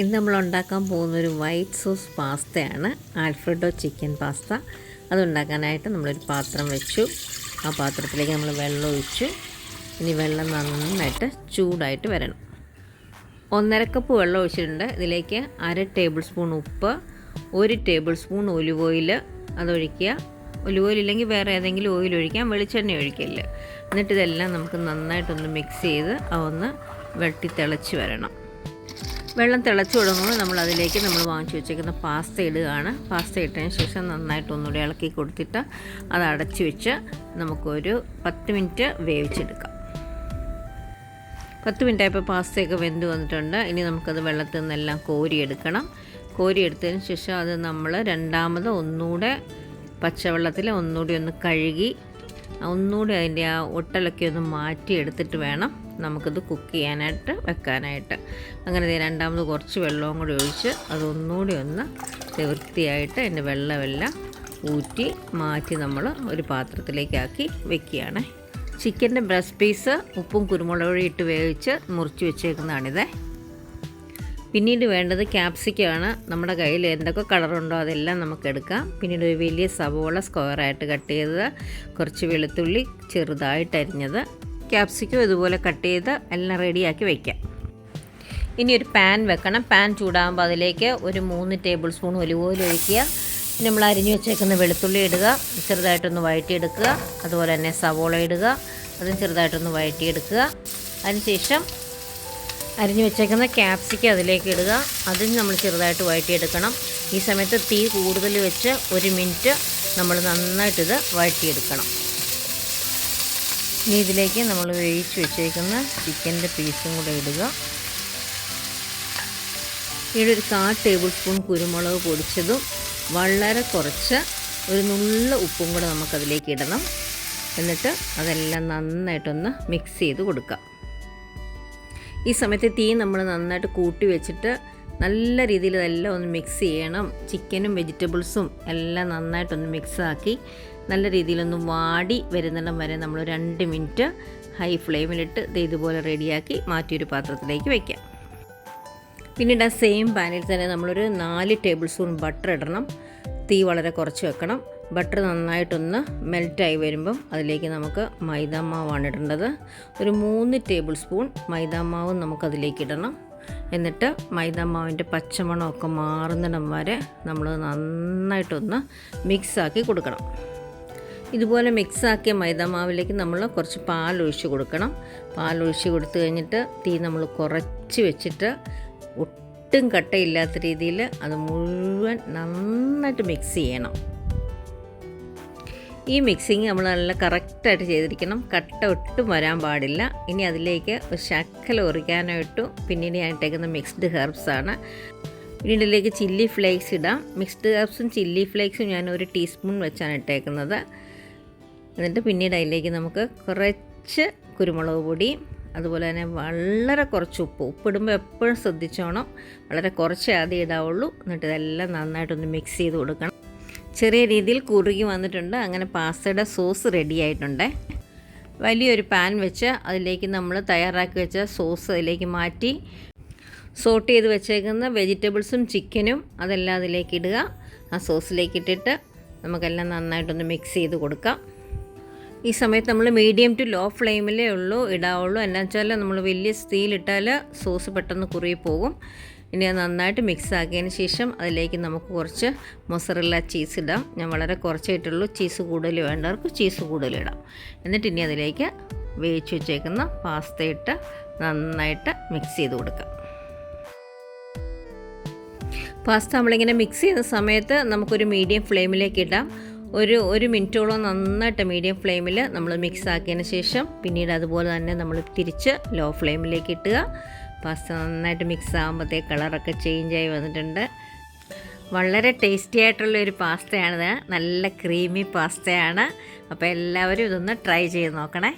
ഇന്ന് നമ്മൾ ഉണ്ടാക്കാൻ പോകുന്ന ഒരു white sauce പാസ്തയാണ്. Alfredo chicken pasta. അതുണ്ടാക്കാനായിട്ട് നമ്മളൊരു പാത്രം വെച്ചു. ആ പാത്രത്തിലേക്ക് നമ്മൾ വെള്ളം ഒഴിച്ചു. ഇനി വെള്ളം നന്നായിട്ട് ചൂടായിട്ട് വരണം. ഒന്നര കപ്പ് വെള്ളം ഒഴിച്ചിട്ടുണ്ട്. ഇതിലേക്ക് അര ടേബിൾ സ്പൂൺ ഉപ്പ് ഒരു ടേബിൾ സ്പൂൺ ഒലിവ് ഓയിൽ അതൊഴിക്കുക. ഒലിവ് ഓയിൽ ഇല്ലെങ്കിൽ വേറെ ഏതെങ്കിലും ഓയിൽ ഒഴിക്കാം. വെളിച്ചെണ്ണ ഒഴിക്കില്ല. എന്നിട്ട് ഇതെല്ലാം നമുക്ക് നന്നായിട്ടൊന്ന് മിക്സ് ചെയ്ത് അതൊന്ന് വെട്ടി തിളച്ച് വരണം. വെള്ളം തിളച്ചു തുടങ്ങുമ്പോൾ നമ്മൾ അതിലേക്ക് നമ്മൾ വാങ്ങിച്ചു വെച്ചേക്കുന്ന പാസ്ത ഇടുകയാണ്. പാസ്ത ഇട്ടതിന് ശേഷം നന്നായിട്ട് ഒന്നുകൂടി ഇളക്കി കൊടുത്തിട്ട് അത് അടച്ചു വെച്ച് നമുക്കൊരു പത്ത് മിനിറ്റ് വേവിച്ചെടുക്കാം. പത്ത് മിനിറ്റ് ആയപ്പോൾ പാസ്തയൊക്കെ വെന്ത് വന്നിട്ടുണ്ട്. ഇനി നമുക്കത് വെള്ളത്തിൽ നിന്നെല്ലാം കോരിയെടുക്കണം. കോരിയെടുത്തതിന് ശേഷം അത് നമ്മൾ രണ്ടാമത് ഒന്നുകൂടെ പച്ചവെള്ളത്തിൽ ഒന്നുകൂടി ഒന്ന് കഴുകി ഒന്നുകൂടി അതിന്റെ ആ ഒട്ടലൊക്കെ ഒന്ന് മാറ്റി എടുത്തിട്ട് വേണം. നമുക്കിത് കുക്ക് ചെയ്യാനായിട്ട് വെക്കാനായിട്ട്. അങ്ങനെ രണ്ടാമത് കുറച്ച് വെള്ളവും കൂടി ഒഴിച്ച് അതൊന്നുകൂടി ഒന്ന് വൃത്തിയായിട്ട് അതിന്റെ വെള്ളമെല്ലാം ഊറ്റി മാറ്റി നമ്മൾ ഒരു പാത്രത്തിലേക്കാക്കി വെക്കുകയാണ്. ചിക്കന്റെ ബ്രസ്റ്റ് പീസ് ഉപ്പും കുരുമുളക് ഇട്ട് വേവിച്ച് മുറിച്ച് വെച്ചേക്കുന്നതാണിത്. പിന്നീട് വേണ്ടത് ക്യാപ്സിക്കമാണ് നമ്മുടെ കയ്യിൽ എന്തൊക്കെ കളറുണ്ടോ അതെല്ലാം നമുക്ക് എടുക്കാം. പിന്നീട് ഒരു വലിയ സവോള സ്ക്വയറായിട്ട് കട്ട് ചെയ്തത് കുറച്ച് വെളുത്തുള്ളി ചെറുതായിട്ട് അരിഞ്ഞത്. ക്യാപ്സിക്കം ഇതുപോലെ കട്ട് ചെയ്ത് എല്ലാം റെഡിയാക്കി വയ്ക്കാം ഇനി ഒരു പാൻ വെക്കണം. പാൻ ചൂടാകുമ്പോൾ അതിലേക്ക് ഒരു മൂന്ന് ടേബിൾ സ്പൂൺ ഒലിവ് ഓയിൽ ഒഴിക്കുക നമ്മൾ അരിഞ്ഞു വെച്ചേക്കുന്ന വെളുത്തുള്ളി ഇടുക. ചെറുതായിട്ടൊന്ന് വഴറ്റിയെടുക്കുക. അതുപോലെ തന്നെ സവോള ഇടുക. അതും ചെറുതായിട്ടൊന്ന് വഴറ്റിയെടുക്കുക. അതിനുശേഷം അരിഞ്ഞു വെച്ചേക്കുന്ന ക്യാപ്സിക്കം അതിലേക്ക് ഇടുക. അതും നമ്മൾ ചെറുതായിട്ട് വഴറ്റിയെടുക്കണം. ഈ സമയത്ത് തീ കൂടുതൽ വെച്ച് ഒരു മിനിറ്റ് നമ്മൾ നന്നായിട്ടിത് വഴറ്റിയെടുക്കണം. ഇനി ഇതിലേക്ക് നമ്മൾ വേവിച്ച് വെച്ചേക്കുന്ന ചിക്കന്റെ പീസും കൂടെ ഇടുക. ഇവിടെ ഒരു കാ ടേബിൾ സ്പൂൺ കുരുമുളക് പൊടിച്ചതും വളരെ കുറച്ച് ഒരു നുള്ള ഉപ്പും കൂടെ നമുക്കതിലേക്ക് ഇടണം. എന്നിട്ട് അതെല്ലാം നന്നായിട്ടൊന്ന് മിക്സ് ചെയ്ത് കൊടുക്കാം. ഈ സമയത്ത് തീ നമ്മൾ നന്നായിട്ട് കൂട്ടി വെച്ചിട്ട് നല്ല രീതിയിൽ ഇതെല്ലാം ഒന്ന് മിക്സ് ചെയ്യണം. ചിക്കനും വെജിറ്റബിൾസും എല്ലാം നന്നായിട്ടൊന്ന് മിക്സാക്കി നല്ല രീതിയിലൊന്ന് വാടി വരുന്നിടം വരെ നമ്മൾ രണ്ട് മിനിറ്റ് ഹൈ ഫ്ലെയിമിലിട്ട് ഇത് ഇതുപോലെ റെഡിയാക്കി മാറ്റിയൊരു പാത്രത്തിലേക്ക് വയ്ക്കാം പിന്നീട് ആ സെയിം പാനിൽ തന്നെ നമ്മളൊരു നാല് ടേബിൾ സ്പൂൺ ബട്ടർ ഇടണം. തീ വളരെ കുറച്ച് വെക്കണം. ബട്ടർ നന്നായിട്ടൊന്ന് മെൽറ്റായി വരുമ്പം അതിലേക്ക് നമുക്ക് മൈദാമാവാണ് ഇടേണ്ടത്. ഒരു മൂന്ന് ടേബിൾ സ്പൂൺ മൈദാമാവും നമുക്കതിലേക്ക് ഇടണം. എന്നിട്ട് മൈദാമാവിന്റെ പച്ചമണമൊക്കെ മാറുന്നിടം വരെ നമ്മൾ നന്നായിട്ടൊന്ന് മിക്സാക്കി കൊടുക്കണം. ഇതുപോലെ മിക്സാക്കിയ മൈദാമാവിലേക്ക് നമ്മൾ കുറച്ച് പാൽ ഒഴിച്ച് കൊടുക്കണം. പാലൊഴിച്ച് കൊടുത്തു കഴിഞ്ഞിട്ട് തീ നമ്മൾ കുറച്ച് വെച്ചിട്ട് ഒട്ടും കട്ടയില്ലാത്ത രീതിയിൽ അത് മുഴുവൻ നന്നായിട്ട് മിക്സ് ചെയ്യണം. ഈ മിക്സിങ് നമ്മൾ നല്ല കറക്റ്റായിട്ട് ചെയ്തിരിക്കണം. കട്ട ഒട്ടും വരാൻ പാടില്ല. ഇനി അതിലേക്ക് ഒരു ശക്കല ഒറിക്കാനോ ഇട്ടു. പിന്നീട് ഞാൻ ഇട്ടേക്കുന്ന മിക്സ്ഡ് ഹെർബ്സ് ആണ്. പിന്നീട് ഇതിലേക്ക് ചില്ലി ഫ്ലേക്സ് ഇടാം. മിക്സ്ഡ് ഹെർബ്സും ചില്ലി ഫ്ലേക്സും ഞാൻ ഒരു ടീസ്പൂൺ വെച്ചാണ് ഇട്ടേക്കുന്നത്. എന്നിട്ട് പിന്നീട് അതിലേക്ക് നമുക്ക് കുറച്ച് കുരുമുളക് പൊടി അതുപോലെ തന്നെ വളരെ കുറച്ച് ഉപ്പ്. ഉപ്പിടുമ്പോൾ എപ്പോഴും ശ്രദ്ധിച്ചോണം. വളരെ കുറച്ച് ആദ്യം ഇടാവുള്ളൂ. എന്നിട്ട് ഇതെല്ലാം നന്നായിട്ടൊന്ന് മിക്സ് ചെയ്ത് കൊടുക്കണം. ചെറിയ രീതിയിൽ കുറുകി വന്നിട്ടുണ്ട്. അങ്ങനെ പാസ്തയുടെ സോസ് റെഡി ആയിട്ടുണ്ട്. വലിയൊരു പാൻ വെച്ച് അതിലേക്ക് നമ്മൾ തയ്യാറാക്കി വെച്ച സോസ് അതിലേക്ക് മാറ്റി സോട്ട് ചെയ്ത് വെച്ചേക്കുന്ന വെജിറ്റബിൾസും ചിക്കനും അതെല്ലാം അതിലേക്ക് ഇടുക. ആ സോസിലേക്ക് ഇട്ടിട്ട് നമുക്കെല്ലാം നന്നായിട്ടൊന്ന് മിക്സ് ചെയ്ത് കൊടുക്കാം. ഈ സമയത്ത് നമ്മൾ മീഡിയം ടു ലോ ഫ്ലെയിമിലേ ഉള്ളൂ ഇടാവുള്ളൂ. എന്നാ വെച്ചാൽ നമ്മൾ വലിയ സ്റ്റീലിട്ടാൽ സോസ് പെട്ടെന്ന് കുറുകി പോകും. ഇനി അത് നന്നായിട്ട് മിക്സ് ആക്കിയതിന് ശേഷം അതിലേക്ക് നമുക്ക് കുറച്ച് മൊസറല്ല ചീസ് ഇടാം. ഞാൻ വളരെ കുറച്ചേ ഇട്ടുള്ളൂ. ചീസ് കൂടുതൽ വേണ്ടവർക്ക് ചീസ് കൂടുതൽ ഇടാം. എന്നിട്ട് ഇനി അതിലേക്ക് വേവിച്ച് വെച്ചേക്കുന്ന പാസ്ത ഇട്ട് നന്നായിട്ട് മിക്സ് ചെയ്ത് കൊടുക്കാം. പാസ്ത നമ്മളിങ്ങനെ മിക്സ് ചെയ്യുന്ന സമയത്ത് നമുക്കൊരു മീഡിയം ഫ്ലെയിമിലേക്ക് ഇടാം. ഒരു ഒരു മിനിറ്റോളം നന്നായിട്ട് മീഡിയം ഫ്ലെയിമിൽ നമ്മൾ മിക്സ് ആക്കിയതിന് ശേഷം പിന്നീട് അതുപോലെ തന്നെ നമ്മൾ തിരിച്ച് ലോ ഫ്ലെയിമിലേക്ക് ഇട്ടുക. പാസ്ത നന്നായിട്ട് മിക്സ് ആകുമ്പോഴത്തേക്ക് കളറൊക്കെ ചേഞ്ചായി വന്നിട്ടുണ്ട്. വളരെ ടേസ്റ്റി ആയിട്ടുള്ള ഒരു പാസ്തയാണിത് നല്ല ക്രീമി പാസ്തയാണ് അപ്പോൾ എല്ലാവരും ഇതൊന്ന് ട്രൈ ചെയ്ത് നോക്കണേ.